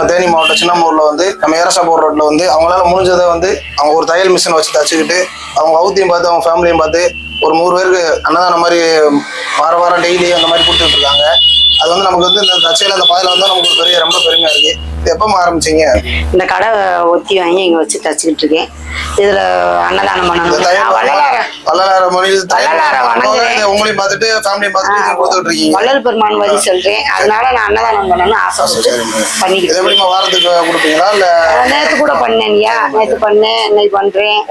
நம்ம தேனி மாவட்டம் சின்னமூர்ல வந்து நம்ம ஏரசாப்பூர் ரோட்ல வந்து அவங்களால முடிஞ்சதை வந்து அவங்க ஒரு தையல் மிஷின் வச்சு தச்சுக்கிட்டு அவங்க அவுத்தையும் பார்த்து அவங்க ஃபேமிலியும் பார்த்து ஒரு நூறு பேருக்கு அன்னதானம் மாதிரி வார வாரம் டெய்லி அந்த மாதிரி கொடுத்துட்டு இருக்காங்க. அது வந்து நமக்கு வந்து இந்த தச்சையில அந்த பாதையில வந்து நமக்கு பெரிய ரொம்ப பெருமையா இருக்கு. இது எப்போ ஆரம்பிச்சீங்க? இந்த கடை ஒத்தி வாங்கி இங்க வச்சு தச்சுக்கிட்டு இருக்கேன். இதுல அன்னதானம் பண்ணணும். தையல் நான் வள்ளலார வள்ளலார மொழி தையல் வள்ளலாரை வணங்குறேன். இது உங்களையும் பார்த்துட்டு ஃபேமிலியும் பார்த்துட்டு கொடுத்துட்டு இருக்கீங்க வள்ளல் பெருமான் வழி சொல்றேன் அதனால நான் அன்னதானம் பண்ணணும்னு. இது பண்ணிக்கிட்டு எப்படிமா வாரத்துக்கு கொடுப்பீங்களா இல்ல. நேத்து கூட பண்ணேன்யா நேத்து பண்ணேன் இன்னைக்கு பண்றேன்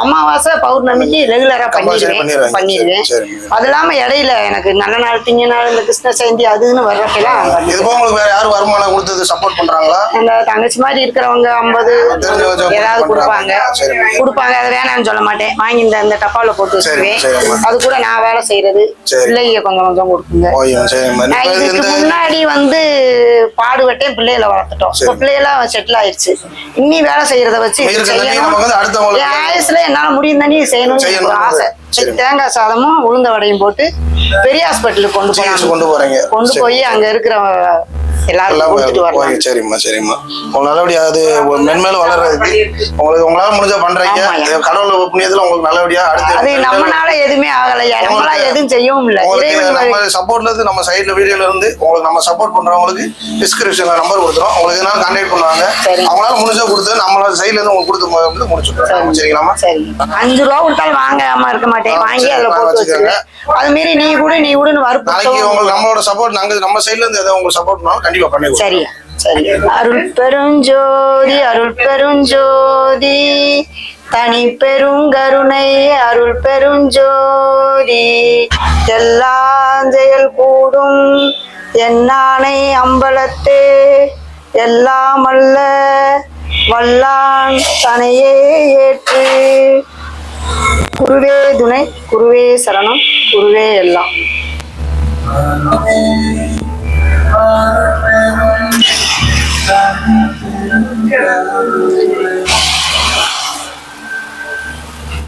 அமாவாசை பௌர்ணமிக்கு ரெகுலரா பண்ணிடுவேன். பண்ணிடுவேன். அது இல்லாம இடையில எனக்கு நல்ல நாள் திங்க நாள் இந்த கிருஷ்ண ஜெயந்தி அதுன்னு வர்றப்பெல்லாம் இது போக உங்களுக்கு வேற யாரும் வருமானம் கொடுத்தது சப்போர்ட் பண்றாங்களா அந்த தங்கச்சி மாதிரி இருக்கிறவங்க ஐம்பது ஏதாவது கொடுப்பாங்க. கொடுப்பாங்க அதை வேணாம்னு சொல்ல மாட்டேன் வாங்கி இந்த இந்த டப்பால போட்டு வச்சுக்குவேன். அது கூட நான் வேலை செய்யறது. பிள்ளைங்க கொஞ்சம் கொஞ்சம் கொடுக்குங்க இதுக்கு இந்த முன்னாடி வந்து பாடுபட்டேன் பிள்ளைகளை வளர்த்துட்டோம் இப்ப. பிள்ளைகளாம் செட்டில் ஆயிடுச்சு இன்னி வேலை செய்யறத வச்சு செய்யணும். என் ஆயுசுல என்னால முடியும் தண்ணி செய்யணும்னு. ஆசை. தேங்காய் சாதமும் உளுந்த வடையும் போட்டு பெரிய ஹாஸ்பிட்டலுக்கு கொண்டு போனாங்க கொண்டு போறீங்க கொண்டு. போய் அங்க இருக்கிற எல்லாரும் எல்லாம் கொடுத்துட்டு ஓகே, வரலாம். சரிம்மா சரிம்மா. உங்களுக்கு நல்லபடியா அது மென்மேலும் வளர்றதுக்கு உங்களுக்கு உங்களால முடிஞ்சா பண்றீங்க. கடவுள் புண்ணியத்துல உங்களுக்கு நல்லபடியா அடுத்து அது நம்மனால எதுவுமே ஆகலையா செய்யவும் இல்ல. நம்ம. சப்போர்ட்ல இருந்து நம்ம சைடுல வீடியோல இருந்து உங்களுக்கு நம்ம சப்போர்ட் பண்றவங்களுக்கு டிஸ்கிரிப்ஷன்ல நம்பர் கொடுத்துரும் உங்களுக்கு எதனால கான்டாக்ட் பண்ணுவாங்க. அவங்களால முடிஞ்சா கொடுத்து நம்மளோட சைடுல இருந்து உங்களுக்கு கொடுத்து வந்து முடிச்சுட்டு சரிங்களாமா சரி. அஞ்சு ரூபா கொடுத்தாலும் வாங்காம இருக்க மாட்டேன். வாங்கி சரி, அதுல போட்டு வச்சுக்கோங்க. அது மீறி நீ கூட நீ கூட நாளைக்கு வறுப்பு உங்களுக்கு நம்மளோட சப்போர்ட் நாங்க நம்ம சைடுல இருந்து எதாவது உங்களுக்கு சப்போர்ட் பண்ணாலும் கண்டிப்பா பண்ணி கொடுப்போம். சரியா சரி. அருள் பெருஞ்சோதி அருள் பெருஞ்சோதி தனி பெருங்கருணை அருள் பெருஞ்சோதி எல்லாம் செயல் கூடும். என்னானை அம்பலத்தே. எல்லாம் அல்ல. வல்லான் தனையே ஏற்று குருவே துணை குருவே சரணம் குருவே எல்லாம் Thank you.